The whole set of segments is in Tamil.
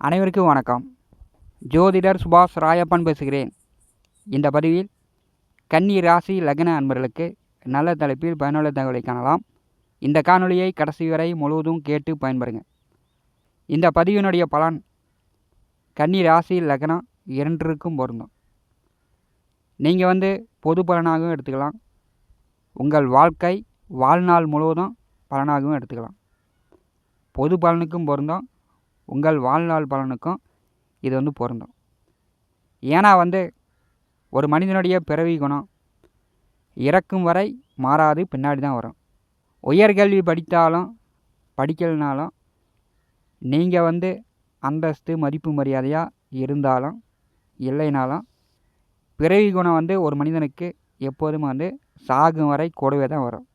அனைவருக்கும் வணக்கம். ஜோதிடர் சுபாஷ் ராயப்பன் பேசுகிறேன். இந்த பதிவில் கன்னி ராசி லக்ன அன்பர்களுக்கு நல்ல தலைப்பில் பயனுள்ள தகவலை காணலாம். இந்த காணொலியை கடைசி வரை முழுவதும் கேட்டு பயன்பெறுங்க. இந்த பதிவினுடைய பலன் கன்னி ராசி லக்னம் இரண்டிற்கும் பொருந்தும். நீங்கள் வந்து பொது பலனாகவும் எடுத்துக்கலாம். உங்கள் வாழ்க்கை வாழ்நாள் முழுவதும் பலனாகவும் எடுத்துக்கலாம். பொது பலனுக்கும் பொருந்தும். உங்கள் வாழ்நாள் பலனுக்கும் இது வந்து பொருந்தும். ஏன்னா வந்து ஒரு மனிதனுடைய பிறவி குணம் இறக்கும் வரை மாறாது பின்னாடி தான் வரும். உயர்கல்வி படித்தாலும் படிக்கலைனாலும் நீங்கள் வந்து அந்தஸ்து மதிப்பு மரியாதையாக இருந்தாலும் இல்லைனாலும் பிறவி குணம் வந்து ஒரு மனிதனுக்கு எப்போதும் வந்து சாகும் வரை கூடவே தான் வரும்.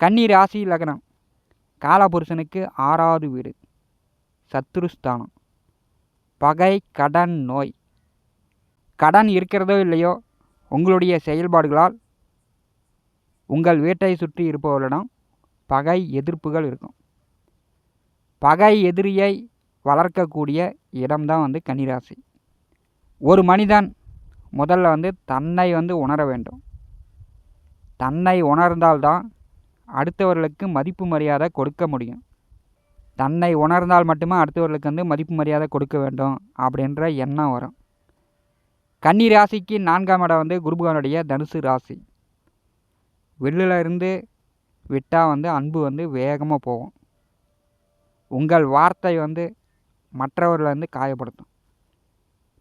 கன்னி ராசி லக்னம். காலபுருஷனுக்கு ஆறாவது வீடு. சத்துருஸ்தானம் பகை கடன் நோய். கடன் இருக்கிறதோ இல்லையோ உங்களுடைய செயல்பாடுகளால் உங்கள் வீட்டை சுற்றி இருப்பவர்களிடம் பகை எதிர்ப்புகள் இருக்கும். பகை எதிரியை வளர்க்கக்கூடிய இடம்தான் வந்து கன்னிராசி. ஒரு மனிதன் முதல்ல வந்து தன்னை வந்து உணர வேண்டும். தன்னை உணர்ந்தால்தான் அடுத்தவர்களுக்கு மதிப்பு மரியாதை கொடுக்க முடியும். தன்னை உணர்ந்தால் மட்டுமே அடுத்தவர்களுக்கு வந்து மதிப்பு மரியாதை கொடுக்க வேண்டும் அப்படின்ற எண்ணம் வரும். கன்னி ராசிக்கு நான்காம் இடம் வந்து குருபகனுடைய தனுசு ராசி. வெளியில் இருந்து விட்டால் வந்து அன்பு வந்து வேகமாக போகும். உங்கள் வார்த்தை வந்து மற்றவர்களை வந்து காயப்படுத்தும்.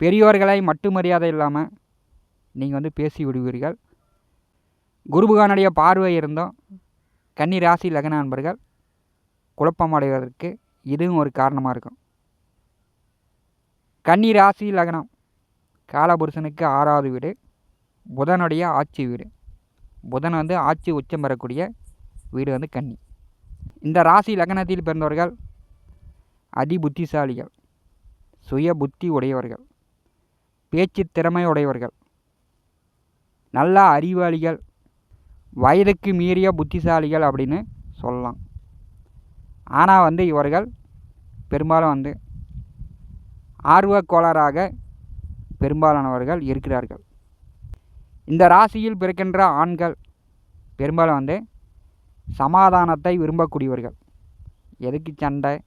பெரியோர்களை மட்டு மரியாதை இல்லாமல் நீங்கள் வந்து பேசி விடுவீர்கள். குருபகவானுடைய பார்வை இருந்தும் கன்னி ராசி லக்ன நண்பர்கள் குழப்பம் அடைவதற்கு இதுவும் ஒரு காரணமாக இருக்கும். கன்னி ராசி லக்னம். காலபுருஷனுக்கு ஆறாவது வீடு. புதனுடைய ஆட்சி வீடு. புதன் வந்து ஆட்சி உச்சம் பெறக்கூடிய வீடு வந்து கன்னி. இந்த ராசி லக்னத்தில் பிறந்தவர்கள் அதி புத்திசாலிகள் சுய புத்தி உடையவர்கள் பேச்சு திறமை உடையவர்கள் நல்ல அறிவாளிகள் வயதுக்கு மீறிய புத்திசாலிகள் அப்படின்னு சொல்லலாம். ஆனால் வந்து இவர்கள் பெரும்பாலும் வந்து ஆர்வக் கோளாறாக பெரும்பாலானவர்கள் இருக்கிறார்கள். இந்த ராசியில் பிறக்கின்ற ஆண்கள் பெரும்பாலும் வந்து சமாதானத்தை விரும்பக்கூடியவர்கள். எதுக்கு சண்டை?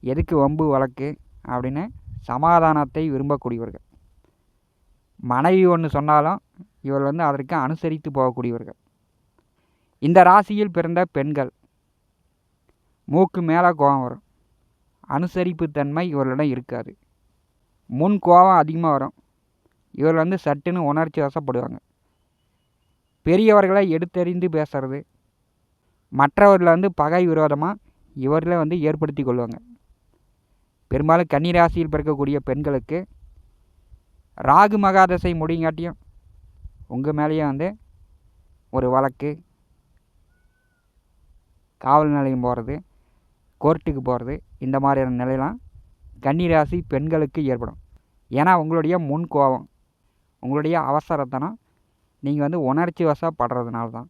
எதுக்கு வம்பு வழக்கு? அப்படின்னு சமாதானத்தை விரும்பக்கூடியவர்கள். மனைவி ஒன்று சொன்னாலும் இவர் வந்து அதற்கு அனுசரித்து போகக்கூடியவர்கள். இந்த ராசியில் பிறந்த பெண்கள் மூக்கு மேலே கோபம் வரும். அனுசரிப்பு தன்மை இவர்களிடம் இருக்காது. முன் கோபம் அதிகமாக வரும். இவர் வந்து சட்டுன்னு உணர்ச்சி வசப்படுவாங்க. பெரியவர்களை எடுத்தறிந்து பேசுறது. மற்றவர்களை வந்து பகை விரோதமாக இவர்களை வந்து ஏற்படுத்தி கொள்வாங்க. பெரும்பாலும் கன்னிராசியில் பிறக்கக்கூடிய பெண்களுக்கு ராகு மகாதசை முடிங்காட்டியும் உங்கள் மேலேயே வந்து ஒரு வழக்கு. காவல் நிலையம் போகிறது கோர்ட்டுக்கு போகிறது இந்த மாதிரியான நிலையெல்லாம் கன்னிராசி பெண்களுக்கு ஏற்படும். ஏன்னா உங்களுடைய முன் கோபம் உங்களுடைய அவசரத்தனம் நீங்கள் வந்து உணர்ச்சி வசப்படுறதுனால தான்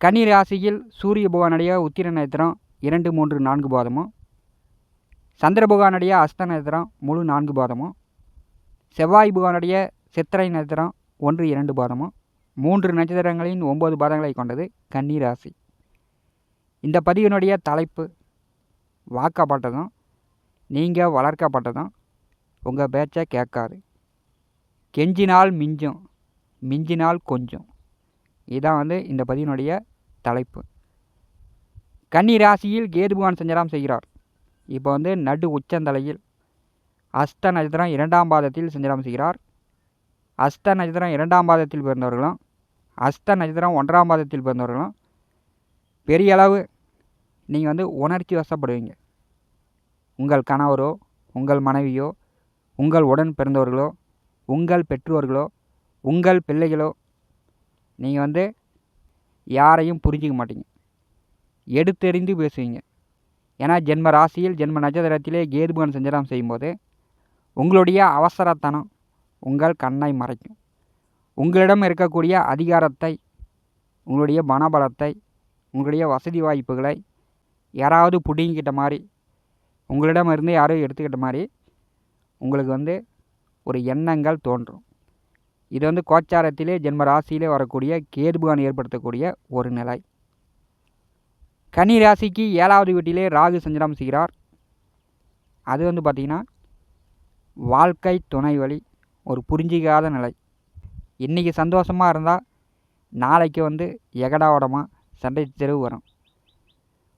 கன்னிராசியில் சூரிய பகவானுடைய உத்திர நட்சத்திரம் இரண்டு மூன்று நான்கு பாதமும் சந்திர பகவானுடைய அஸ்த நட்சத்திரம் முழு நான்கு பாதமும் செவ்வாய் பகவானுடைய சித்திரை நட்சத்திரம் ஒன்று இரண்டு பாதமும் மூன்று நட்சத்திரங்களின் ஒம்பது பாதங்களை கொண்டது கன்னிராசி. இந்த பதிவினுடைய தலைப்பு வாக்கப்பட்டதும் நீங்கள் வளர்க்கப்பட்டதும் உங்கள் பேச்சை கேட்காது. கெஞ்சினால் மிஞ்சும் மிஞ்சினால் கொஞ்சம். இதான் வந்து இந்த பதிவினுடைய தலைப்பு. கன்னி ராசியில் கேது பகவான் செய்கிறார். இப்போ வந்து நடு உச்சந்தலையில் அஸ்த நட்சத்திரம் இரண்டாம் பாதத்தில் சஞ்சாரம் செய்கிறார். அஸ்த நட்சத்திரம் இரண்டாம் பாதத்தில் பிறந்தவர்களும் அஸ்த நட்சத்திரம் ஒன்றாம் பாதத்தில் பிறந்தவர்களும் பெரிய அளவு நீங்கள் வந்து உணர்ச்சி வசப்படுவீங்க. உங்கள் கணவரோ உங்கள் மனைவியோ உங்கள் உடன் பிறந்தவர்களோ உங்கள் பெற்றோர்களோ உங்கள் பிள்ளைகளோ நீங்கள் வந்து யாரையும் புரிஞ்சிக்க மாட்டீங்க. எடுத்தெறிந்து பேசுவீங்க. ஏன்னா ஜென்ம ராசியில் ஜென்ம நட்சத்திரத்திலே கேதுபகன் சஞ்சாரம் செய்யும்போது உங்களுடைய அவசரத்தனம் உங்கள் கண்ணை மறைக்கும். உங்களிடம் இருக்கக்கூடிய அதிகாரத்தை உங்களுடைய மனபலத்தை உங்களுடைய வசதி வாய்ப்புகளை யாராவது பிடிங்கிட்ட மாதிரி உங்களிடமிருந்து யாரோ எடுத்துக்கிட்ட மாதிரி உங்களுக்கு வந்து ஒரு எண்ணங்கள் தோன்றும். இது வந்து கோச்சாரத்திலே ஜென்ம ராசியிலே வரக்கூடிய கேதுபகான் ஏற்படுத்தக்கூடிய ஒரு நிலை. கன்னி ராசிக்கு ஏழாவது வீட்டிலே ராகு சஞ்சலம் செய்கிறார். அது வந்து பார்த்திங்கன்னா வாழ்க்கை துணை வழி ஒரு புரிஞ்சிக்காத நிலை. இன்றைக்கி சந்தோஷமாக இருந்தால் நாளைக்கு வந்து எகடாவடமாக சண்டை தெருவு வரும்.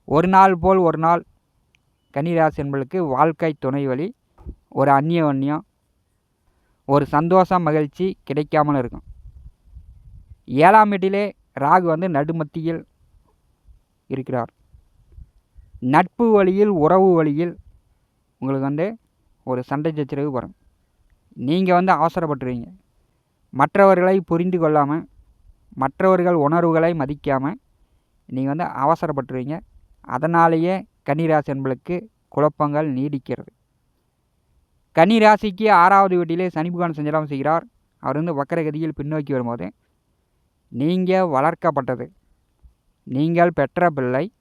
ஒரு நாள் போல் ஒரு நாள் கன்னிராசி என்பளுக்கு வாழ்க்கை துணை வழி ஒரு அந்நியோன்யம் ஒரு சந்தோஷம் மகிழ்ச்சி கிடைக்காமல் இருக்கும். ஏழாம் வீட்டிலே ராகு வந்து நடுமத்தியில் இருக்கிறார். நட்பு வழியில் உறவு வழியில் உங்களுக்கு வந்து ஒரு சண்டை சச்சரவு வரும். நீங்கள் வந்து அவசரப்பட்டுருவீங்க. மற்றவர்களை புரிந்து கொள்ளாமல் மற்றவர்கள் உணர்வுகளை மதிக்காமல் நீங்கள் வந்து அவசரப்பட்டுருவீங்க. அதனாலேயே கன்னிராசி என்பளுக்கு குழப்பங்கள் நீடிக்கிறது. கன்னிராசிக்கு ஆறாவது வீட்டிலே சனி பகவான் சஞ்சலம் செய்கிறார். அவர் வந்து வக்கரகதியில் பின்னோக்கி வரும்போது நீங்கள் வளர்க்கப்பட்டது. நீங்கள் பெற்ற பிள்ளை.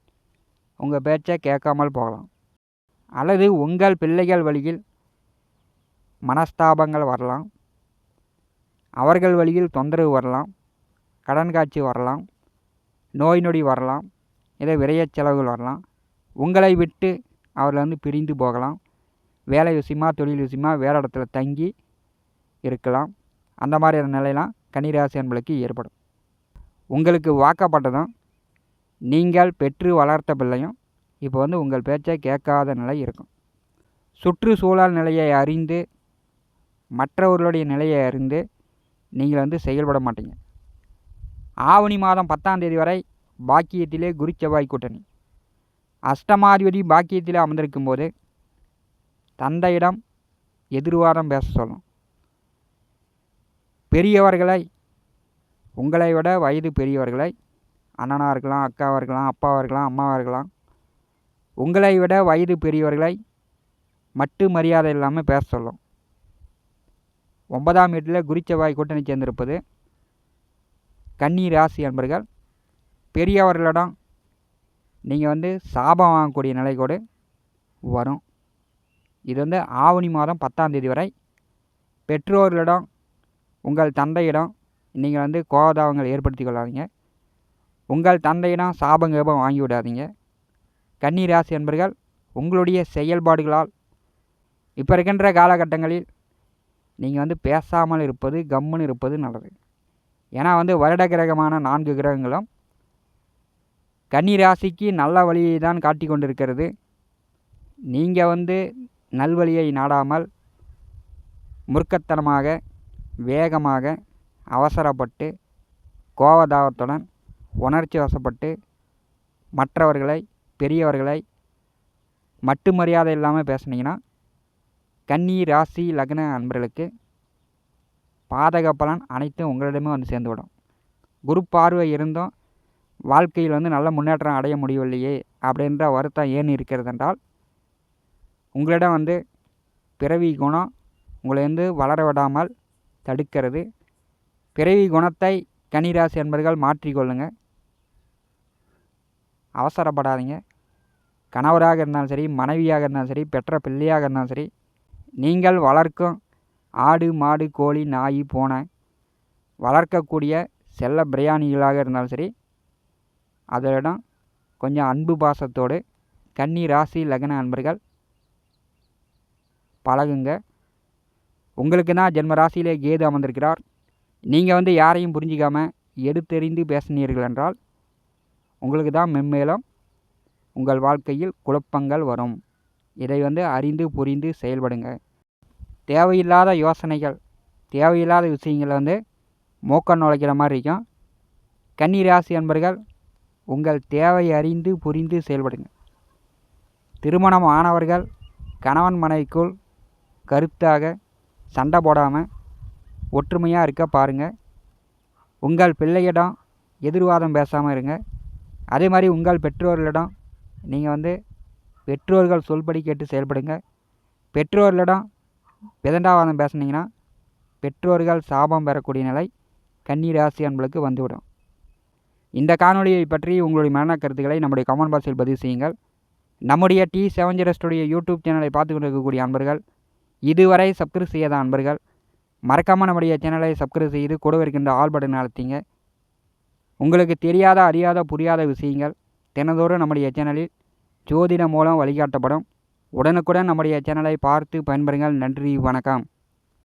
உங்கள் பேச்சை கேட்காமல் போகலாம். அல்லது உங்கள் பிள்ளைகள் வழியில் மனஸ்தாபங்கள் வரலாம். அவர்கள் வழியில் தொந்தரவு வரலாம். கடன் காட்சி வரலாம். நோய் நொடி வரலாம். ஏதோ விரையச் செலவுகள் வரலாம். உங்களை விட்டு அவர்கள் வந்து பிரிந்து போகலாம். வேலை விஷயமா தொழில் விஷயமா வேறு இடத்துல தங்கி இருக்கலாம். அந்த மாதிரியான நிலையெல்லாம் கன்னிராசி என்பளுக்கு ஏற்படும். உங்களுக்கு வாக்கப்பட்டதும் நீங்கள் பெற்று வளர்த்த பிள்ளையும் இப்போ வந்து உங்கள் பேச்சை கேட்காத நிலை இருக்கும். சுற்றுச்சூழல் நிலையை அறிந்து மற்றவர்களுடைய நிலையை அறிந்து நீங்கள் வந்து செயல்பட மாட்டீங்க. ஆவணி மாதம் பத்தாம் தேதி வரை பாக்கியத்திலே குரு செவ்வாய் கூட்டணி. அஷ்டமாதிபதி பாக்கியத்தில் அமர்ந்திருக்கும் போது தந்தையிடம் எதிர்வாதம் பேச சொல்லும். பெரியவர்களை உங்களை விட வயது பெரியவர்களை அண்ணனாக இருக்கலாம் அக்காவாக இருக்கலாம் அப்பாவாக இருக்கலாம் அம்மாவாக இருக்கலாம் உங்களை விட வயது பெரியவர்களை மட்டு மரியாதை இல்லாமல் பேச சொல்லும். ஒன்பதாம் வீட்டில் குருச்செவ்வாய் கூட்டணி சேர்ந்திருப்பது கன்னி ராசி அன்பர்கள் பெரியவர்களிடம் நீங்கள் வந்து சாபம் வாங்கக்கூடிய நிலை கூட வரும். இது வந்து ஆவணி மாதம் பத்தாம் தேதி வரை பெற்றோர்களிடம் உங்கள் தந்தையிடம் நீங்கள் வந்து கோபதாபங்கள் ஏற்படுத்தி கொள்ளாதீங்க. உங்கள் தந்தையிடம் சாபம் கேபம் வாங்கி விடாதீங்க. கன்னி ராசி என்பர்கள் உங்களுடைய செயல்பாடுகளால் இப்போ இருக்கின்ற காலகட்டங்களில் நீங்கள் வந்து பேசாமல் இருப்பது கம்முன்னு இருப்பது நல்லது. ஏன்னா வந்து வருட கிரகமான நான்கு கிரகங்களும் கன்னி ராசிக்கு நல்ல வழியை தான் காட்டி கொண்டிருக்கிறது. நீங்கள் வந்து நல்வழியை நாடாமல் முறுக்கத்தனமாக வேகமாக அவசரப்பட்டு கோவதாபத்துடன் உணர்ச்சி வசப்பட்டு மற்றவர்களை பெரியவர்களை மட்டு மரியாதை இல்லாமல் பேசுனீங்கன்னா கன்னி ராசி லக்ன அன்பர்களுக்கு பாதக பலன் அனைத்தும் உங்களிடமே வந்து சேர்ந்துவிடும். குரு பார்வை இருந்தும் வாழ்க்கையில் வந்து நல்ல முன்னேற்றம் அடைய முடியவில்லையே அப்படின்ற வருத்தம் ஏன் இருக்கிறது என்றால் உங்களிடம் வந்து பிறவி குணம் உங்களை வந்து வளர விடாமல் தடுக்கிறது. பிறவி குணத்தை கனிராசி என்பர்கள் மாற்றிக்கொள்ளுங்கள் அவசரப்படாதீங்க. கணவராக இருந்தாலும் சரி மனைவியாக இருந்தாலும் சரி பெற்ற பிள்ளையாக இருந்தாலும் சரி நீங்கள் வளர்க்கும் ஆடு மாடு கோழி நாய் பூனை வளர்க்கக்கூடிய செல்ல பிரியாணிகளாக இருந்தாலும் சரி அதனிடம் கொஞ்சம் அன்பு பாசத்தோடு கன்னி ராசி லக்ன அன்பர்கள் பழகுங்க. உங்களுக்கு தான் ஜென்ம ராசியிலே கேது அமர்ந்திருக்கிறார்? நீங்கள் வந்து யாரையும் புரிஞ்சிக்காமல் எடுத்தெறிந்து பேசினீர்கள் என்றால் உங்களுக்கு தான் மென்மேலும் உங்கள் வாழ்க்கையில் குழப்பங்கள் வரும். இதை வந்து அறிந்து புரிந்து செயல்படுங்க. தேவையில்லாத யோசனைகள் தேவையில்லாத விஷயங்களை வந்து மூக்க நுழைக்கிற மாதிரி இருக்கும். கன்னி ராசி என்பர்கள் உங்கள் தேவை அறிந்து புரிந்து செயல்படுங்கள். திருமணம் ஆனவர்கள் கணவன் மனைவிக்குள் கருத்தாக சண்டை போடாமல் ஒற்றுமையாக இருக்க பாருங்கள் உங்கள் பிள்ளையிடம் எதிர்வாதம் பேசாமல் இருங்க. அதே மாதிரி உங்கள் பெற்றோர்களிடம் நீங்கள் வந்து பெற்றோர்கள் சொல்படி கேட்டு செயல்படுங்க. பெற்றோர்களிடம் விதண்டாவாதம் பேசுனீங்கன்னா பெற்றோர்கள் சாபம் பெறக்கூடிய நிலை கன்னி ராசி அன்பளுக்கு வந்துவிடும். இந்த காணொலியை பற்றி உங்களுடைய மரண கருத்துக்களை நம்முடைய கமெண்ட் பாக்ஸில் பதிவு செய்யுங்கள். நம்முடைய T seven zero studio YouTube சேனலை பார்த்து கொண்டிருக்கக்கூடிய அன்பர்கள் இதுவரை சப்ஸ்கிரைப் செய்யாத அன்பர்கள் மறக்காமல் நம்முடைய சேனலை சப்ஸ்கிரைப் செய்து கூட இருக்கின்ற ஆல் பட்டன் அழுத்திங்க. உங்களுக்கு தெரியாத அறியாத புரியாத விஷயங்கள் தினந்தோறும் நம்முடைய சேனலில் ஜோதிடம் மூலம் வழிகாட்டப்படும். உடனுக்குடன் நம்முடைய சேனலை பார்த்து பயன்பெறுங்கள். நன்றி வணக்கம்.